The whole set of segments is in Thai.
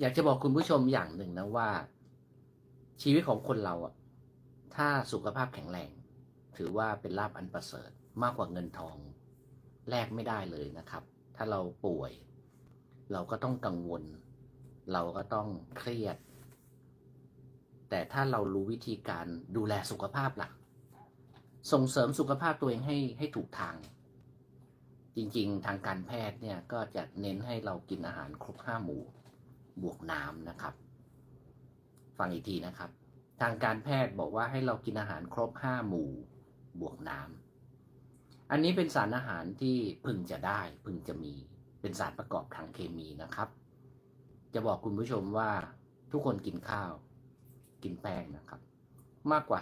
อยากจะบอกคุณผู้ชมอย่างหนึ่งนะว่า ชีวิตของคนเราอะถ้าสุขภาพแข็งแรง ถือว่าเป็นลาภอันประเสริฐมากกว่าเงินทองแลกไม่ได้เลยนะครับ ถ้าเราป่วย เราก็ต้องกังวล เราก็ต้องเครียด แต่ถ้าเรารู้วิธีการดูแลสุขภาพล่ะ ส่งเสริมสุขภาพตัวเองให้ให้ถูกทาง จริงๆ ทางการแพทย์เนี่ยก็จะเน้นให้เรากินอาหารครบห้าหมู่ บวกน้ำนะครับ ฟังอีกทีนะครับ ทางการแพทย์บอกว่าให้เรากินอาหารครบห้าหมู่บวกน้ำอันนี้เป็นสารอาหารที่พึงจะได้พึงจะมีเป็นสารประกอบทางเคมีนะครับ จะบอกคุณผู้ชมว่าทุกคนกินข้าว กินแป้งนะครับ มากกว่า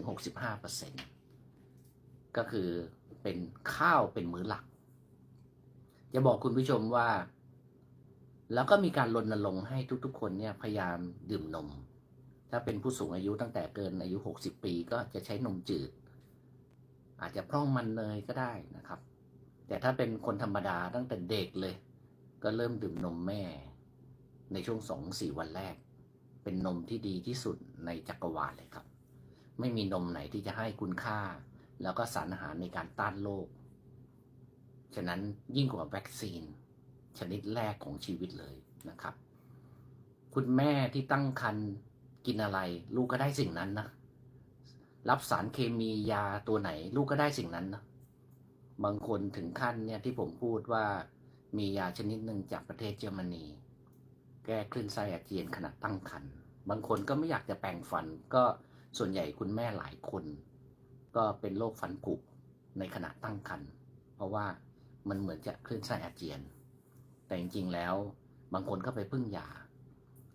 45-65%เปอร์เซ็นต์ก็คือเป็นข้าวเป็นมื้อหลัก จะบอกคุณผู้ชมว่า แล้วก็มีการรณรงค์ให้ทุกๆ คนเนี่ยพยายามดื่มนม ถ้าเป็นผู้สูงอายุตั้งแต่เกินอายุ 60 ปีก็จะใช้นมจืด อาจจะพร่องมันเนยก็ได้นะครับ แต่ถ้าเป็นคนธรรมดาตั้งแต่เด็กเลย ก็เริ่มดื่มนมแม่ ในช่วงสองสี่วันแรก เป็นนมที่ดีที่สุดในจักรวาลเลยครับ ไม่มีนมไหนที่จะให้คุณค่า แล้วก็สารอาหารในการต้านโรคฉะนั้นยิ่งกว่าวัคซีน ชนิดแรกของชีวิตเลยนะครับ คุณแม่ที่ตั้งครรภ์กินอะไร ลูกก็ได้สิ่งนั้นนะรับสารเคมียาตัวไหน ลูกก็ได้สิ่งนั้นนะบางคนถึงขั้นเนี่ยที่ผมพูดว่ามียาชนิดหนึ่งจากประเทศเยอรมนี แก้คลื่นไส้อาเจียนขณะตั้งครรภ์บางคนก็ไม่อยากจะแปรงฟัน ก็ส่วนใหญ่คุณแม่หลายคน ก็เป็นโรคฟันผุในขณะตั้งครรภ์เพราะว่ามันเหมือนจะคลื่นไส้อาเจียน แต่จริงๆแล้วบางคนก็ไปพึ่งยา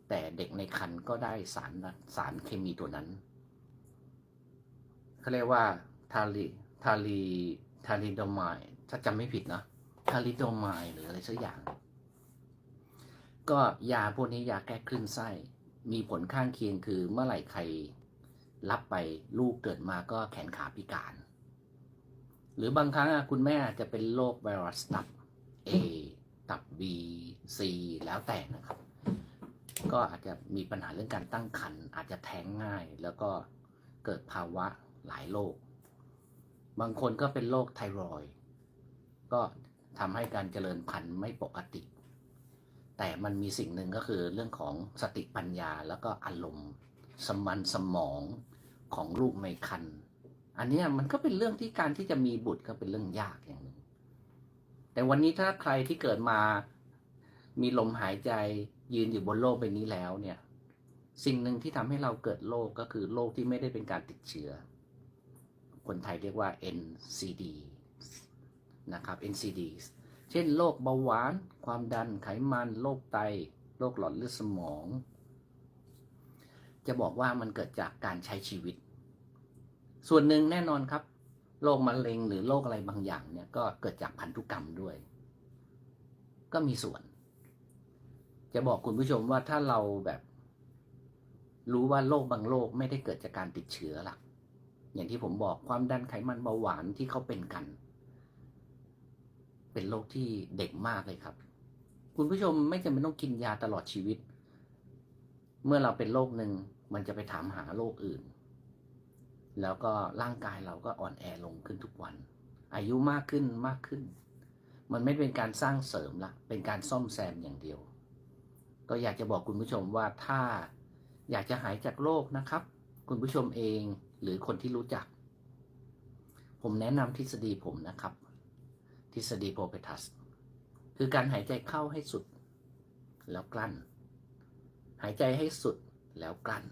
แต่เด็กในครรภ์ก็ได้สารสารเคมีตัวนั้นเขาเรียกว่าทาลีทาลีทาลีโดมด์ถ้าจำไม่ผิดนะทาลีโดมด์หรืออะไรสักอย่าง ก็ยาพวกนี้ยาแก้คลื่นไส้ มีผลข้างเคียงคือเมื่อไหร่ใครรับไปลูกเกิดมาก็แขนขาพิการ หรือบางครั้งคุณแม่จะเป็นโรคไวรัสตับ A ตับ B C แล้วแต่นะครับ ก็อาจจะมีปัญหาเรื่องการตั้งครรภ์อาจจะแท้งง่าย แล้วก็เกิดภาวะหลายโรคบางคนก็เป็นโรคไทรอยก็ทำให้การเจริญพันธุ์ไม่ปกติ แต่มันมีสิ่งหนึ่งก็คือเรื่องของสติปัญญาแล้วก็อารมณ์ สมันสมองของลูกในครรภ์อันนี้มันก็เป็นเรื่องที่การที่จะมีบุตรก็เป็นเรื่องยากอย่างหนึ่ง แต่วันนี้ถ้าใครที่เกิดมา มีลมหายใจยืนอยู่บนโลกใบนี้แล้วเนี่ย สิ่งหนึ่งที่ทำให้เราเกิดโรคก็คือโรคที่ไม่ได้เป็นการติดเชื้อ คนไทยเรียกว่า NCD นะครับ NCD เช่นโรคเบาหวาน ความดันไขมันโรคไตโรคหลอดเลือดสมอง จะบอกว่ามันเกิดจากการใช้ชีวิต ส่วนหนึ่งแน่นอนครับ โรคมะเร็งหรือโรคอะไรบางอย่างเนี่ยก็เกิดจากพันธุกรรมด้วย ก็มีส่วน จะบอกคุณผู้ชมว่าถ้าเราแบบ รู้ว่าโรคบางโรคไม่ได้เกิดจากการติดเชื้อหลักอย่างที่ผมบอกความดันไขมันเบาหวานที่เขาเป็นกัน เป็นโรคที่เด็กมากเลยครับ คุณผู้ชมไม่จำเป็นต้องกินยาตลอดชีวิต เมื่อเราเป็นโรคหนึ่งมันจะไปถามหาโรคอื่น แล้วก็ร่างกายเราก็อ่อนแอลงขึ้นทุกวัน อายุมากขึ้นมากขึ้น มันไม่เป็นการสร้างเสริมละเป็นการซ่อมแซมอย่างเดียว ก็อยากจะบอกคุณผู้ชมว่าถ้าอยากจะหายจากโรคนะครับ คุณผู้ชมเองหรือคนที่รู้จัก ผมแนะนำทฤษฎีผมนะครับ ทฤษฎีโพเปทัสคือการหายใจเข้าให้สุด แล้วกลั้น หายใจให้สุดแล้วกลั้น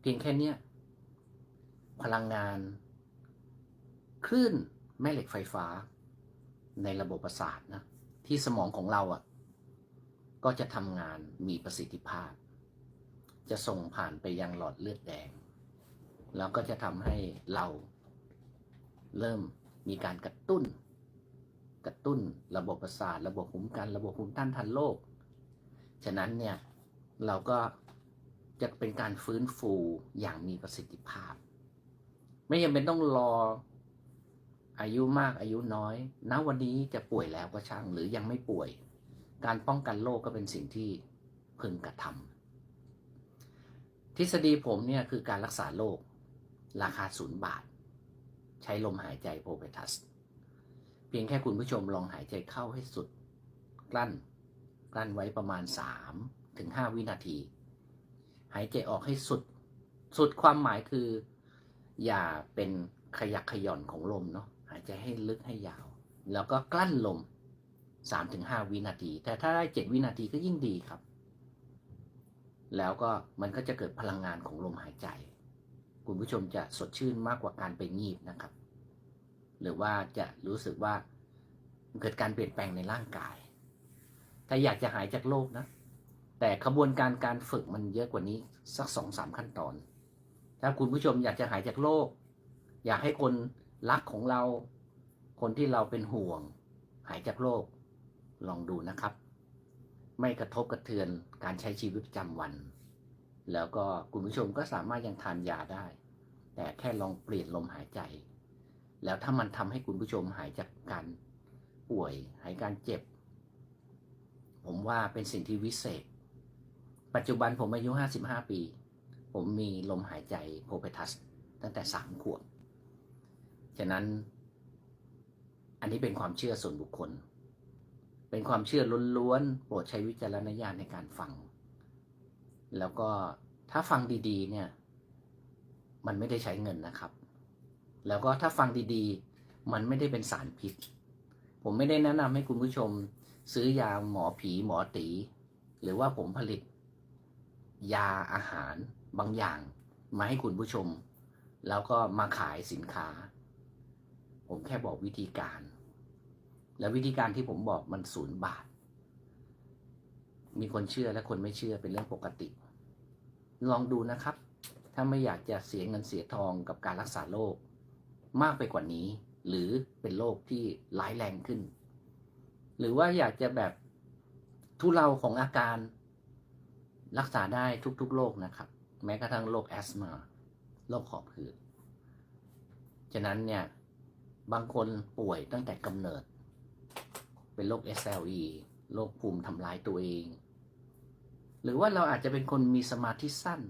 เพียงแค่เนี้ย พลังงาน คลื่นแม่เหล็กไฟฟ้า ในระบบประสาทนะ ที่สมองของเราอะ่ะ ก็จะทำงานมีประสิทธิภาพ จะส่งผ่านไปยังหลอดเลือดแดง แล้วก็จะทำให้เราเริ่มมีการกระตุ้น กระตุ้นระบบประสาท ระบบภูมิกัน ระบบภูมิต้านทานโรคฉะนั้นเนี่ย เราก็จะเป็นการฟื้นฟูอย่างมีประสิทธิภาพ ไม่จำเป็นต้องรออายุมากอายุน้อยณวันนี้จะป่วยแล้วก็ช่างหรือยังไม่ป่วย การป้องกันโรคก็เป็นสิ่งที่พึงกระทำทฤษฎีผมเนี่ยคือการรักษาโรคราคาศูนย์บาท ใช้ลมหายใจโพเปทัส เพียงแค่คุณผู้ชมลองหายใจเข้าให้สุด กลั้น กลั้นไว้ประมาณ 3 ถึง 5 วินาที หายใจออกให้สุด สุดความหมายคือ อย่าเป็นขยักขย่อนของลมเนาะหายใจให้ลึกให้ยาว แล้วก็กลั้นลม 3-5 วินาที แต่ถ้าได้ 7 วินาทีก็ยิ่งดีครับ แล้วก็มันก็จะเกิดพลังงานของลมหายใจ คุณผู้ชมจะสดชื่นมากกว่าการไปงีบนะครับ หรือว่าจะรู้สึกว่าเกิดการเปลี่ยนแปลงในร่างกาย ถ้าอยากจะหายจากโรคนะ แต่ขบวนการการฝึกมันเยอะกว่านี้สักสองสามขั้นตอน ถ้าคุณผู้ชมอยากจะหายจากโรคอยากให้คนรักของเรา คนที่เราเป็นห่วง หายจากโรคลองดูนะครับ ไม่กระทบกระเทือนการใช้ชีวิตประจำวัน แล้วก็คุณผู้ชมก็สามารถยังทานยาได้ แต่แค่ลองเปลี่ยนลมหายใจ แล้วถ้ามันทำให้คุณผู้ชมหายจากการป่วย หายการเจ็บ ผมว่าเป็นสิ่งที่วิเศษ ปัจจุบันผมอายุ 55 ปี ผมมีลมหายใจโพเปทัสตั้งแต่3ขวบ ฉะนั้น อันนี้เป็นความเชื่อส่วนบุคคล เป็นความเชื่อล้วนๆ โปรดใช้วิจารณญาณในการฟัง แล้วก็ถ้าฟังดีๆ เนี่ย มันไม่ได้ใช้เงินนะครับ แล้วก็ถ้าฟังดีๆ มันไม่ได้เป็นสารพิษ ผมไม่ได้แนะนำให้คุณผู้ชม ซื้อยาหมอผีหมอตี หรือว่าผมผลิต ยาอาหาร บางอย่างมาให้คุณผู้ชม แล้วก็มาขายสินค้า ผมแค่บอกวิธีการ แล้ววิธีการที่ผมบอกมันศูนย์บาท มีคนเชื่อและคนไม่เชื่อเป็นเรื่องปกติ ลองดูนะครับ ถ้าไม่อยากจะเสียเงินเสียทองกับการรักษาโรคมากไปกว่านี้ หรือเป็นโรคที่ร้ายแรงขึ้น หรือว่าอยากจะแบบทุเลาของอาการรักษาได้ทุกๆโรคนะครับ แม้กระทั่งโรคแอสมาโรคหอบหืดฉะนั้นเนี่ยบางคนป่วยตั้งแต่กำเนิด เป็นโรค SLE โรคภูมิทำลายตัวเอง หรือว่าเราอาจจะเป็นคนมีสมาธิสั้น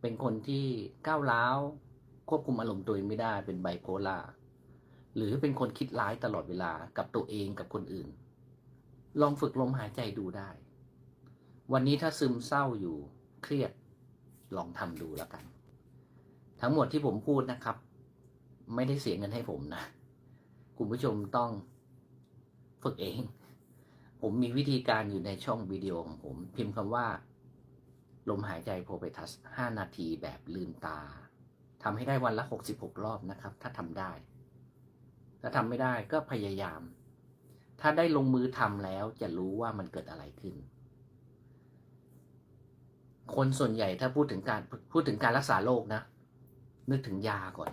เป็นคนที่ก้าวร้าว ควบคุมอารมณ์ตัวเองไม่ได้เป็นไบโพล่าหรือเป็นคนคิดร้ายตลอดเวลากับตัวเองกับคนอื่น ลองฝึกลมหายใจดูได้ วันนี้ถ้าซึมเศร้าอยู่เครียด ลองทำดูแล้วกัน ทั้งหมดที่ผมพูดนะครับ ไม่ได้เสียเงินให้ผมนะ คุณผู้ชมต้องฝึกเอง ผมมีวิธีการอยู่ในช่องวิดีโอของผม พิมพ์คำว่า ลมหายใจโพเปทัส 5 นาทีแบบลืมตาทำให้ได้วันละ 66 รอบนะครับ ถ้าทำได้ ถ้าทำไม่ได้ก็พยายาม ถ้าได้ลงมือทำแล้วจะรู้ว่ามันเกิดอะไรขึ้น คนส่วนใหญ่ถ้าพูดถึงการพูดถึงการรักษาโรคนะ นึกถึงยาก่อน